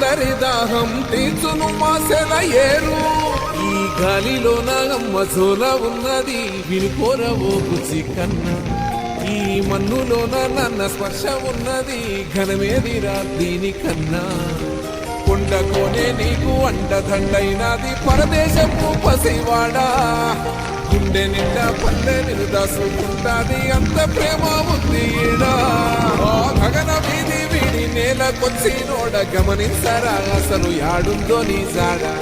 అందరి దాహం తీర్చును మాసెల ఏరు. ఈ గాలిలో నాగమ్మ సోల ఉన్నది వినుకోరవో కుచి కన్నా. ఈ మన్నులోన నన్న స్పర్శ ఉన్నది ఘనమేదిరా దీనికన్నా కొండకోనే నీకు అండదండైనది పరదేశపు పసివాడా. గుండె నిండా పల్లె నిరుదాసుకుంటాది అంత ప్రేమ ఉంది వీధి నోడ గమనించరా అసలు యాడుందో నీ జాడా